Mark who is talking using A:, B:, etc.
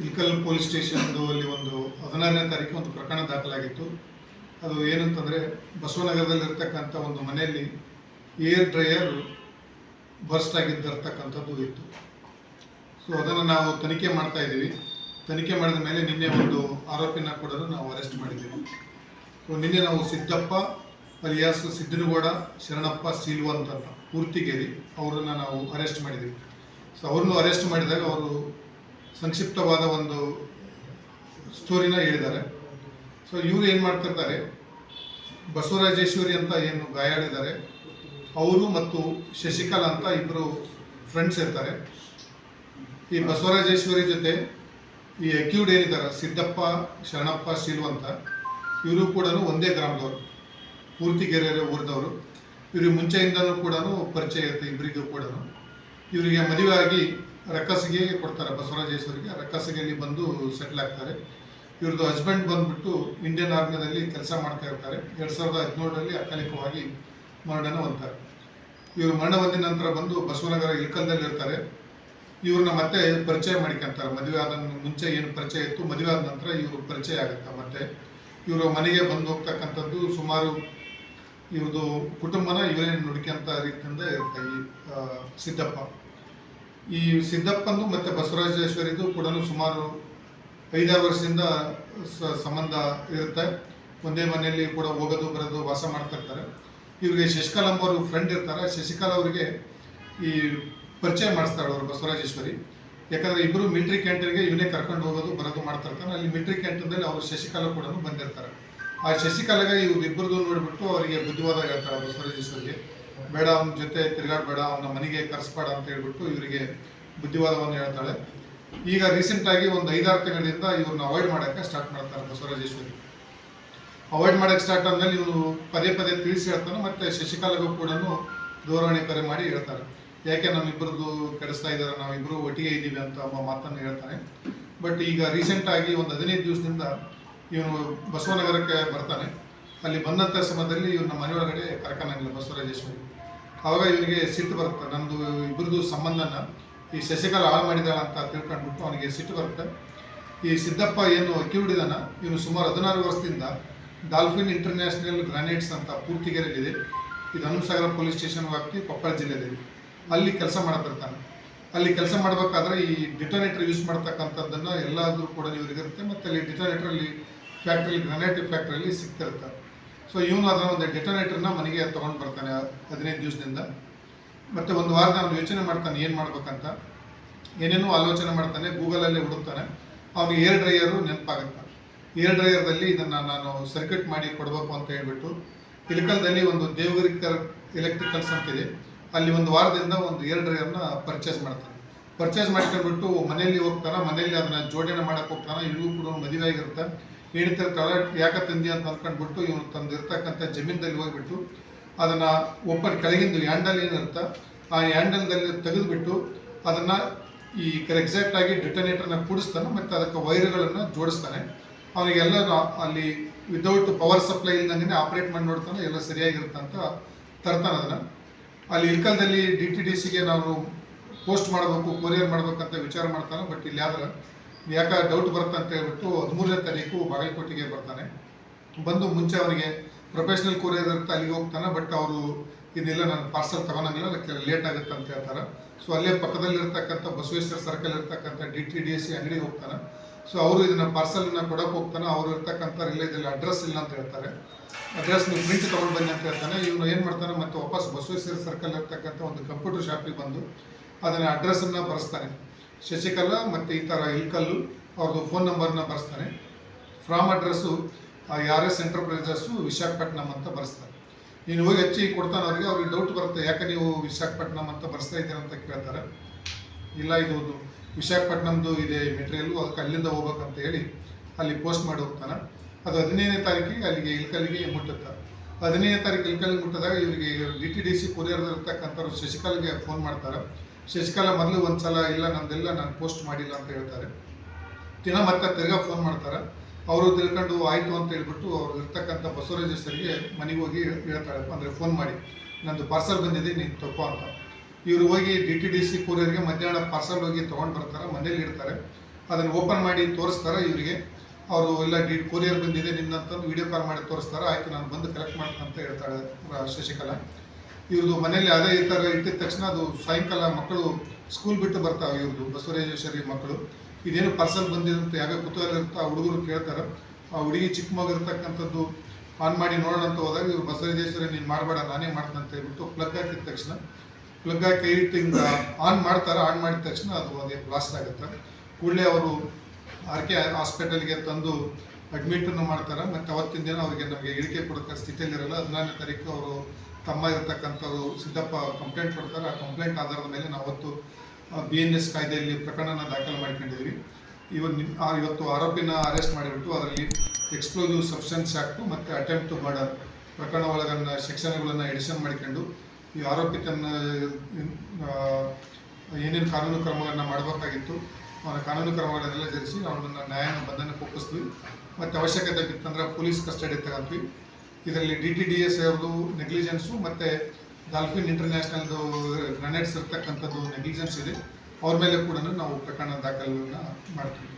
A: Ilkal police ಸ್ಟೇಷನ್ದು ಅಲ್ಲಿ ಒಂದು ಹದಿನಾರನೇ ತಾರೀಕು ಒಂದು ಪ್ರಕರಣ ದಾಖಲಾಗಿತ್ತು. ಅದು ಏನಂತಂದರೆ ಬಸವನಗರದಲ್ಲಿರ್ತಕ್ಕಂಥ ಒಂದು ಮನೆಯಲ್ಲಿ ಏರ್ ಡ್ರೈಯರ್ ಬರ್ಸ್ಟ್ ಆಗಿದ್ದಿರ್ತಕ್ಕಂಥದ್ದು ಇತ್ತು. ಸೊ ಅದನ್ನು ನಾವು ತನಿಖೆ ಮಾಡ್ತಾ ಇದ್ದೀವಿ. ತನಿಖೆ ಮಾಡಿದ ಮೇಲೆ ನಿನ್ನೆ ಒಂದು ಆರೋಪಿನ ಕೂಡ ನಾವು ಅರೆಸ್ಟ್ ಮಾಡಿದ್ದೀವಿ. ಸೊ ನಿನ್ನೆ ನಾವು ಸಿದ್ದಪ್ಪ ಅಲಿಯಾಸ್ ಸಿದ್ದನಗೌಡ ಶರಣಪ್ಪ ಸೀಲ್ವಂತ ಪೂರ್ತಿಗೇರಿ ಅವರನ್ನು ನಾವು ಅರೆಸ್ಟ್ ಮಾಡಿದ್ದೀವಿ. ಸೊ ಅವ್ರನ್ನು ಅರೆಸ್ಟ್ ಮಾಡಿದಾಗ ಅವರು ಸಂಕ್ಷಿಪ್ತವಾದ ಒಂದು ಸ್ಟೋರಿನ ಹೇಳಿದ್ದಾರೆ. ಸೊ ಇವರು ಏನು ಮಾಡ್ತಿರ್ತಾರೆ? ಬಸವರಾಜೇಶ್ವರಿ ಅಂತ ಏನು ಗಾಯಾಳಿದ್ದಾರೆ ಅವರು ಮತ್ತು ಶಶಿಕಲಾ ಅಂತ ಇಬ್ಬರು ಫ್ರೆಂಡ್ಸ್ ಇರ್ತಾರೆ. ಈ ಬಸವರಾಜೇಶ್ವರಿ ಜೊತೆ ಈ ಅಕ್ಯೂಡ್ ಏನಿದ್ದಾರೆ? ಸಿದ್ದಪ್ಪ, ಶರಣಪ್ಪ ಶೀಲ್ವಂತ ಇವರು ಕೂಡ ಒಂದೇ ಗ್ರಾಮದವರು. ಪೂರ್ತಿಗೆರೆ ಊರಿದವರು. ಇವ್ರಿಗೆ ಮುಂಚೆಯಿಂದನೂ ಕೂಡ ಪರಿಚಯ ಇರುತ್ತೆ ಇಬ್ಬರಿಗೂ ಕೂಡ ಇವರಿಗೆ ಮದುವೆ ರಕ್ಕಸಿಗೆ ಕೊಡ್ತಾರೆ ಬಸವರಾಜೇಶ್ವರಿಗೆ ರಕ್ಕಸಿಗೆಯಲ್ಲಿ ಬಂದು ಸೆಟ್ಲ್ ಆಗ್ತಾರೆ. ಇವ್ರದ್ದು ಹಸ್ಬೆಂಡ್ ಬಂದುಬಿಟ್ಟು ಇಂಡಿಯನ್ ಆರ್ಮಿನಲ್ಲಿ ಕೆಲಸ ಮಾಡ್ತಾ ಇರ್ತಾರೆ. ಎರಡು ಸಾವಿರದ ಹದಿನೇಳರಲ್ಲಿ ಅಕಾಲಿಕವಾಗಿ ಮರಣನ ಹೊಂತಾರೆ ಇವರು ಮರಣ ಹೊಂದಿದ ನಂತರ ಬಂದು ಬಸವನಗರ ಇಳ್ಕಲ್ದಲ್ಲಿ ಇರ್ತಾರೆ. ಇವ್ರನ್ನ ಮತ್ತೆ ಪರಿಚಯ ಮಾಡ್ಕೊಂತಾರೆ. ಮದುವೆ ಆದ ಮುಂಚೆ ಏನು ಪರಿಚಯ ಇತ್ತು, ಮದುವೆ ಆದ ನಂತರ ಇವರು ಪರಿಚಯ ಆಗುತ್ತೆ. ಮತ್ತೆ ಇವರು ಮನೆಗೆ ಬಂದು ಹೋಗ್ತಕ್ಕಂಥದ್ದು ಸುಮಾರು ಇವ್ರದ್ದು ಕುಟುಂಬನ ಇವರೇ ನುಡ್ಕೊಂತ ರೀತಿಯಿಂದ ಇರ್ತಾ ಈ ಸಿದ್ದಪ್ಪ. ಈ ಸಿದ್ದಪ್ಪಂದು ಮತ್ತು ಬಸವರಾಜೇಶ್ವರಿದು ಕೂಡ ಸುಮಾರು ಐದಾರು ವರ್ಷದಿಂದ ಸಂಬಂಧ ಇರುತ್ತೆ. ಒಂದೇ ಮನೆಯಲ್ಲಿ ಕೂಡ ಹೋಗೋದು, ಬರೋದು, ವಾಸ ಮಾಡ್ತಿರ್ತಾರೆ ಇವರಿಗೆ ಶಶಿಕಲಾ ಎಂಬವರು ಫ್ರೆಂಡ್ ಇರ್ತಾರೆ. ಶಶಿಕಲಾ ಅವರಿಗೆ ಈ ಪರಿಚಯ ಮಾಡಿಸ್ತಾಳೆ ಅವರು ಬಸವರಾಜೇಶ್ವರಿ. ಯಾಕಂದ್ರೆ ಇಬ್ಬರು ಮಿಲಿಟರಿ ಕ್ಯಾಂಟೀನ್ಗೆ ಇವನೇ ಕರ್ಕೊಂಡು ಹೋಗೋದು, ಬರೋದು ಮಾಡ್ತಿರ್ತಾನೆ ಅಲ್ಲಿ ಮಿಲಿಟರಿ ಕ್ಯಾಂಟೀನ್ದಲ್ಲಿ ಅವರು ಶಶಿಕಾಲ ಕೂಡ ಬಂದಿರ್ತಾರೆ. ಆ ಶಶಿಕಾಲಗೆ ಇವ್ರು ಇಬ್ಬರದು ನೋಡಿಬಿಟ್ಟು ಅವರಿಗೆ ಬುದ್ಧಿವಾದ ಹೇಳ್ತಾರೆ ಬಸವರಾಜೇಶ್ವರಿಗೆ. ಬೇಡ, ಅವನ ಜೊತೆ ತಿರುಗಾಡಬೇಡ, ಅವನ ಮನೆಗೆ ಕರೆಸ್ಬೇಡ ಅಂತ ಹೇಳ್ಬಿಟ್ಟು ಇವರಿಗೆ ಬುದ್ಧಿವಾದವನ್ನು ಹೇಳ್ತಾಳೆ. ಈಗ ರೀಸೆಂಟ್ ಆಗಿ ಒಂದು ಐದಾರು ತಿಂಗಳಿಂದ ಇವ್ರನ್ನ ಅವಾಯ್ಡ್ ಮಾಡೋಕ್ಕೆ ಸ್ಟಾರ್ಟ್ ಮಾಡ್ತಾರೆ ಬಸವರಾಜೇಶ್ವರಿ. ಅವಾಯ್ಡ್ ಮಾಡೋಕ್ಕೆ ಸ್ಟಾರ್ಟ್ ಆದಮೇಲೆ ಇವರು ಪದೇ ಪದೇ ತಿಳಿಸಿ ಹೇಳ್ತಾನೆ, ಮತ್ತೆ ಶಶಿಕಲಾಗೂ ಕೂಡ ದೂರವಾಣಿ ಕರೆ ಮಾಡಿ ಹೇಳ್ತಾರೆ. ಯಾಕೆ ನಮ್ಮಿಬ್ಬರದು ಕೆಡಿಸ್ತಾ ಇದ್ದಾರೆ ನಾವಿಬ್ಬರು ಒಟ್ಟಿಗೆ ಇದ್ದೀವಿ ಅಂತ ಒಬ್ಬ ಮಾತನ್ನು ಹೇಳ್ತಾನೆ. ಬಟ್ ಈಗ ರೀಸೆಂಟ್ ಆಗಿ ಒಂದು ಹದಿನೈದು ದಿವಸದಿಂದ ಇವನು ಬಸವನಗರಕ್ಕೆ ಬರ್ತಾನೆ. ಅಲ್ಲಿ ಬಂದಂಥ ಸಮಯದಲ್ಲಿ ಇವ್ರನ್ನ ಮನೆಯೊಳಗಡೆ ಕರ್ಕೊಂಡಂಗಿಲ್ಲ ಬಸವರಾಜೇಶ್ವರಿ. ಆವಾಗ ಇವನಿಗೆ ಸಿಟ್ಟು ಬರುತ್ತೆ. ನಮ್ಮದು ಇಬ್ಬರದು ಸಂಬಂಧನ ಈ ಶಶಿಕಲಾ ಹಾಳು ಮಾಡಿದಾಳ ಅಂತ ತಿಳ್ಕೊಂಡ್ಬಿಟ್ಟು ಅವನಿಗೆ ಸಿಟ್ಟು ಬರುತ್ತೆ. ಈ ಸಿದ್ದಪ್ಪ ಏನು ಅಕ್ಕಿ ಹಿಡಿದಾನ ಇವನು ಸುಮಾರು ಹದಿನಾರು ವರ್ಷದಿಂದ ಡಾಲ್ಫಿನ್ ಇಂಟರ್ನ್ಯಾಷನಲ್ ಗ್ರಾನೈಟ್ಸ್ ಅಂತ ಪೂರ್ತಿಗೆರೆಯಲ್ಲಿದೆ. ಇದು ಹನುಮಸಾಗರ ಪೊಲೀಸ್ ಸ್ಟೇಷನ್ ವ್ಯಾಪ್ತಿ ಕೊಪ್ಪಳ ಜಿಲ್ಲೆಯಲ್ಲಿ. ಅಲ್ಲಿ ಕೆಲಸ ಮಾಡ್ತಿರ್ತಾನೆ ಅಲ್ಲಿ ಕೆಲಸ ಮಾಡಬೇಕಾದ್ರೆ ಈ ಡಿಟೋನೇಟರ್ ಯೂಸ್ ಮಾಡ್ತಕ್ಕಂಥದ್ದನ್ನು ಎಲ್ಲಾದರೂ ಕೂಡ ಇವರಿಗಿರುತ್ತೆ ಮತ್ತು ಅಲ್ಲಿ ಡಿಟೋನೇಟ್ರಲ್ಲಿ ಫ್ಯಾಕ್ಟ್ರಿ, ಗ್ರಾನೈಟ್ ಫ್ಯಾಕ್ಟ್ರಿಯಲ್ಲಿ ಸಿಗ್ತಿರುತ್ತೆ. ಸೊ ಇವನು ಅದರ ಒಂದು ಡೆಟೋನೇಟರ್ನ ಮನೆಗೆ ತೊಗೊಂಡು ಬರ್ತಾನೆ ಹದಿನೈದು ದಿವಸದಿಂದ. ಮತ್ತು ಒಂದು ವಾರದ ಅವನು ಯೋಚನೆ ಮಾಡ್ತಾನೆ, ಏನು ಮಾಡ್ಬೇಕಂತ. ಏನೇನೋ ಆಲೋಚನೆ ಮಾಡ್ತಾನೆ, ಗೂಗಲಲ್ಲೇ ಹುಡುಕ್ತಾನೆ. ಅವನಿಗೆ ಏರ್ ಡ್ರೈಯರು ನೆನಪಾಗುತ್ತೆ. ಏರ್ ಡ್ರೈಯರ್ದಲ್ಲಿ ಇದನ್ನು ನಾನು ಸರ್ಕ್ಯೂಟ್ ಮಾಡಿ ಕೊಡಬೇಕು ಅಂತ ಹೇಳ್ಬಿಟ್ಟು ಇಲಕಲ್ದಲ್ಲಿ ಒಂದು ದೇವಗಿರಿಕರ್ ಎಲೆಕ್ಟ್ರಿಕಲ್ಸ್ ಅಂತಿದೆ. ಅಲ್ಲಿ ಒಂದು ವಾರದಿಂದ ಒಂದು ಏರ್ ಡ್ರೈಯರ್ನ ಪರ್ಚೇಸ್ ಮಾಡ್ತಾನೆ. ಪರ್ಚೇಸ್ ಮಾಡ್ಕೊಂಡ್ಬಿಟ್ಟು ಮನೆಯಲ್ಲಿ ಹೋಗ್ತಾನೆ, ಮನೆಯಲ್ಲಿ ಅದನ್ನು ಜೋಡಣೆ ಮಾಡೋಕ್ಕೆ ಹೋಗ್ತಾನೆ ಇವರು ಕೂಡ ಮದುವೆ ಆಗಿರುತ್ತೆ ಹೇಳ್ತಿರ್ತಾಳೆ ಯಾಕ ತಂದಿ ಅಂತ ಅಂದ್ಕೊಂಡ್ಬಿಟ್ಟು ಇವನು ತಂದಿರ್ತಕ್ಕಂಥ ಜಮೀನಲ್ಲಿ ಹೋಗ್ಬಿಟ್ಟು ಅದನ್ನ ಓಪನ್ ಕೆಳಗಿಂದು ಹ್ಯಾಂಡಲ್ ಏನಿರುತ್ತೆ, ಆ ಹ್ಯಾಂಡಲ್ದಲ್ಲಿ ತೆಗೆದುಬಿಟ್ಟು ಅದನ್ನ ಈ ಎಕ್ಸಾಕ್ಟ್ ಆಗಿ ಡಿಟನೇಟರ್ನ ಕೂಡಿಸ್ತಾನೆ ಮತ್ತು ಅದಕ್ಕೆ ವೈರ್ಗಳನ್ನು ಜೋಡಿಸ್ತಾನೆ. ಅವನಿಗೆಲ್ಲ ಅಲ್ಲಿ ವಿದೌಟ್ ಪವರ್ ಸಪ್ಲೈ ಇಲ್ದಂಗೆ ಆಪ್ರೇಟ್ ಮಾಡಿ ನೋಡ್ತಾನೆ, ಎಲ್ಲ ಸರಿಯಾಗಿರುತ್ತೆ ಅಂತ ತರ್ತಾನೆ ಅದನ್ನು. ಅಲ್ಲಿ ಇಲ್ಕಲ್ದಲ್ಲಿ ಡಿ ಟಿ ಡಿ ಸಿಗೆ ನಾವು ಪೋಸ್ಟ್ ಮಾಡಬೇಕು ಕೊರಿಯರ್ ಮಾಡಬೇಕಂತ ವಿಚಾರ ಮಾಡ್ತಾನೆ ಬಟ್ ಇಲ್ಲಿ ಆದ್ರೆ ಯಾಕೆ ಡೌಟ್ ಬರುತ್ತೆ ಅಂತ ಹೇಳ್ಬಿಟ್ಟು ಹದಿಮೂರನೇ ತಾರೀಕು ಬಾಗಲಕೋಟೆಗೆ ಬರ್ತಾನೆ. ಬಂದು ಮುಂಚೆ ಅವನಿಗೆ ಪ್ರೊಫೆಷ್ನಲ್ ಕೊರಿಯರ್ ಇರುತ್ತೆ, ಅಲ್ಲಿಗೆ ಹೋಗ್ತಾನೆ ಬಟ್ ಅವರು ಇದೆಲ್ಲ ನಾನು ಪಾರ್ಸಲ್ ತಗೊಳಂಗಿಲ್ಲ ಅದಕ್ಕೆ ಲೇಟ್ ಆಗುತ್ತೆ ಅಂತ ಹೇಳ್ತಾರೆ. ಸೊ ಅಲ್ಲೇ ಪಕ್ಕದಲ್ಲಿರ್ತಕ್ಕಂಥ ಬಸವೇಶ್ವರ ಸರ್ಕಲ್ ಇರ್ತಕ್ಕಂಥ D T D S C ಅಂಗಡಿಗೆ ಹೋಗ್ತಾನೆ. ಸೊ ಅವರು ಇದನ್ನ ಪಾರ್ಸಲನ್ನು ಕೊಡಕ್ಕೆ ಹೋಗ್ತಾನೆ. ಅವರು ಇರ್ತಕ್ಕಂಥ ರಿಲೇದಲ್ಲಿ ಅಡ್ರೆಸ್ ಇಲ್ಲ ಅಂತ ಹೇಳ್ತಾರೆ. ಅಡ್ರೆಸ್ ನೀವು ಪ್ರಿಂಟ್ ತೊಗೊಂಡು ಬನ್ನಿ ಅಂತ ಹೇಳ್ತಾನೆ. ಇವನು ಏನು ಮಾಡ್ತಾನೆ ಮತ್ತೆ ವಾಪಸ್ ಬಸವೇಶ್ವರ ಸರ್ಕಲ್ ಇರ್ತಕ್ಕಂಥ ಒಂದು ಕಂಪ್ಯೂಟರ್ ಶಾಪಿಗೆ ಬಂದು ಅದನ್ನ ಅಡ್ರೆಸ್ಸನ್ನು ಬರೆಸ್ತಾನೆ. ಶಶಿಕಲಾ ಮತ್ತು ಈ ಥರ ಇಲ್ಕಲ್ಲು ಅವ್ರದ್ದು ಫೋನ್ ನಂಬರ್ನ ಬರೆಸ್ತಾನೆ from address S enterprises Visakhapatnam ಅಂತ ಬರ್ಸ್ತಾರೆ. ನೀನು ಹೋಗಿ ಹಚ್ಚಿ ಕೊಡ್ತಾನೆ ಅವ್ರಿಗೆ ಅವ್ರಿಗೆ ಡೌಟ್ ಬರುತ್ತೆ, ಯಾಕೆ ನೀವು ವಿಶಾಖಪಟ್ಟಣಂ ಅಂತ ಬರ್ಸ್ತಾ ಇದ್ದೀರ ಅಂತ ಕೇಳ್ತಾರೆ. ಇಲ್ಲ, ಇದು ಒಂದು ವಿಶಾಖಪಟ್ಟಣಂದು ಇದೆ ಮೆಟೀರಿಯಲ್ಲು ಅದಕ್ಕೆ ಅಲ್ಲಿಂದ ಹೋಗ್ಬೇಕಂತ ಹೇಳಿ ಅಲ್ಲಿ ಪೋಸ್ಟ್ ಮಾಡಿ ಹೋಗ್ತಾನೆ. ಅದು ಹದಿನೈದನೇ ತಾರೀಕಿಗೆ ಅಲ್ಲಿಗೆ ಇಲ್ಕಲ್ಲಿಗೆ ಮುಟ್ಟುತ್ತೆ. ಹದಿನೈದನೇ ತಾರೀಕು ಇಲ್ಕಲ್ಲಿ ಮುಟ್ಟಿದಾಗ ಇವರಿಗೆ D T D C courier ಇರ್ತಕ್ಕಂಥವ್ರು ಶಶಿಕಲ್ಗೆ ಫೋನ್ ಮಾಡ್ತಾರೆ. ಶಶಿಕಲಾ ಮೊದಲು ಒಂದು ಸಲ ಇಲ್ಲ, ನಂದೆಲ್ಲ ನಾನು ಪೋಸ್ಟ್ ಮಾಡಿಲ್ಲ ಅಂತ ಹೇಳ್ತಾರೆ. ದಿನ ಮತ್ತೆ ತಿರ್ಗಾ ಫೋನ್ ಮಾಡ್ತಾರೆ. ಅವರು ತಿಳ್ಕೊಂಡು, ಆಯಿತು ಅಂತ ಹೇಳ್ಬಿಟ್ಟು ಅವ್ರು ಇರ್ತಕ್ಕಂಥ ಬಸವರಾಜೇಶ್ವರಿಗೆ ಮನೆಗೆ ಹೋಗಿ ಹೇಳ್ತಾಳೆ ಅಂದರೆ ಫೋನ್ ಮಾಡಿ. ನಂದು ಪಾರ್ಸಲ್ ಬಂದಿದೆ, ನೀನು ತಪ್ಪು ಅಂತ. ಇವರು ಹೋಗಿ ಡಿ ಟಿ ಡಿ ಸಿ ಕೊರಿಯರ್ಗೆ ಮಧ್ಯಾಹ್ನ ಪಾರ್ಸಲ್ ಹೋಗಿ ತೊಗೊಂಡು ಬರ್ತಾರೆ, ಮನೇಲಿ ಇಡ್ತಾರೆ ಅದನ್ನು ಓಪನ್ ಮಾಡಿ ತೋರಿಸ್ತಾರೆ ಇವರಿಗೆ. ಅವರು, ಇಲ್ಲ, ಡಿ ಕೊರಿಯರ್ ಬಂದಿದೆ ನಿನ್ನಂತಂದು ವಿಡಿಯೋ ಕಾಲ್ ಮಾಡಿ ತೋರಿಸ್ತಾರೆ, ಆಯಿತು, ನಾನು ಬಂದು ಕಲೆಕ್ಟ್ ಮಾಡ್ತೀನಿ ಅಂತ ಹೇಳ್ತಾಳೆ ಶಶಿಕಲಾ. ಇವ್ರದ್ದು ಮನೇಲಿ ಅದೇ ಈ ಥರ ಇಟ್ಟಿದ ತಕ್ಷಣ ಅದು ಸಾಯಂಕಾಲ ಮಕ್ಕಳು ಸ್ಕೂಲ್ ಬಿಟ್ಟು ಬರ್ತಾವೆ ಇವ್ರದ್ದು ಬಸವರಾಜೇಶ್ವರಿ ಮಕ್ಕಳು. ಇದೇನು ಪರ್ಸಲ್ ಬಂದಿರುತ್ತೆ, ಯಾಕೆ ಕುತೂಹಲ ಆ ಹುಡುಗರು ಕೇಳ್ತಾರೆ. ಆ ಹುಡುಗಿ ಚಿಕ್ಕ ಮಗು ಇರ್ತಕ್ಕಂಥದ್ದು ಆನ್ ಮಾಡಿ ನೋಡೋಣ ಅಂತ ಹೋದಾಗ ಇವ್ರು ಬಸವರಾಜೇಶ್ವರಿ ನೀನು ಮಾಡಬೇಡ, ನಾನೇ ಮಾಡ್ತೀನಿ ಅಂತ ಹೇಳ್ಬಿಟ್ಟು ಪ್ಲಗ್ ಹಾಕಿದ ತಕ್ಷಣ ಪ್ಲಗ್ ಹಾಕಿ ಹಿಂಗೆ ಆನ್ ಮಾಡ್ತಾರೆ. ಆನ್ ಮಾಡಿದ ತಕ್ಷಣ ಅದು ಅದೇ ಬ್ಲಾಸ್ಟ್ ಆಗುತ್ತೆ. ಕೂಡಲೇ ಅವರು ಆರ್ ಕೆ ಹಾಸ್ಪಿಟಲ್ಗೆ ತಂದು ಅಡ್ಮಿಟನ್ನು ಮಾಡ್ತಾರೆ, ಮತ್ತು ಅವತ್ತಿನ ದಿನ ಅವರಿಗೆ ನಮಗೆ ಇಳಿಕೆ ಕೊಡೋಕ್ಕೆ ಸ್ಥಿತಿಯಲ್ಲಿರಲ್ಲ, ಹದಿನಾರನೇ ತಾರೀಕು ಅವರು ತಮ್ಮ ಇರತಕ್ಕಂಥವ್ರು ಸಿದ್ದಪ್ಪ ಕಂಪ್ಲೇಂಟ್ ಕೊಡ್ತಾರೆ, ಆ ಕಂಪ್ಲೇಂಟ್ ಆಧಾರದ ಮೇಲೆ ನಾವು ಅವತ್ತು ಬಿ ಎನ್ ಎಸ್ ಕಾಯ್ದೆಯಲ್ಲಿ ಪ್ರಕರಣನ ದಾಖಲು ಮಾಡ್ಕೊಂಡಿದ್ದೀವಿ. ಇವನ್ ಇವತ್ತು ಆರೋಪಿನ ಅರೆಸ್ಟ್ ಮಾಡಿಬಿಟ್ಟು ಅದರಲ್ಲಿ ಎಕ್ಸ್ಪ್ಲೋಸಿವ್ ಸಬ್ಸ್ಟೆನ್ಸ್ ಆಕ್ಟು ಮತ್ತು ಅಟೆಂಪ್ಟ್ ಮರ್ಡರ್ ಪ್ರಕರಣ ಒಳಗನ್ನ ಶಿಕ್ಷಣಗಳನ್ನು ಎಡಿಷನ್ ಮಾಡಿಕೊಂಡು, ಈ ಆರೋಪಿತನ ಏನೇನು ಕಾನೂನು ಕ್ರಮಗಳನ್ನು ಮಾಡಬೇಕಾಗಿತ್ತು ಅವನ ಕಾನೂನು ಕ್ರಮಗಳನ್ನೆಲ್ಲ ಜರಿಸಿ ಅವನನ್ನು ನ್ಯಾಯಾಂಗ ಬಂಧನಕ್ಕೆ ಒಪ್ಪಿಸ್ತೀವಿ ಮತ್ತು ಅವಶ್ಯಕತೆ ಬಿತ್ತಂದ್ರೆ ಪೊಲೀಸ್ ಕಸ್ಟಡಿ ತಗೊಂತೀವಿ ಇದರಲ್ಲಿ ಡಿ ಟಿ ಡಿ ಎಸ್ ಅವ್ರದ್ದು ನೆಗ್ಲಿಜೆನ್ಸು ಮತ್ತು ಡಾಲ್ಫಿನ್ ಇಂಟರ್ನ್ಯಾಷನಲ್ದು ಗ್ರನೇಡ್ಸ್ ಇರ್ತಕ್ಕಂಥದ್ದು ನೆಗ್ಲಿಜೆನ್ಸ್ ಇದೆ. ಅವ್ರ ಮೇಲೆ ಕೂಡ ನಾವು ಪ್ರಕರಣ ದಾಖಲೆಗಳನ್ನ ಮಾಡ್ತೀವಿ.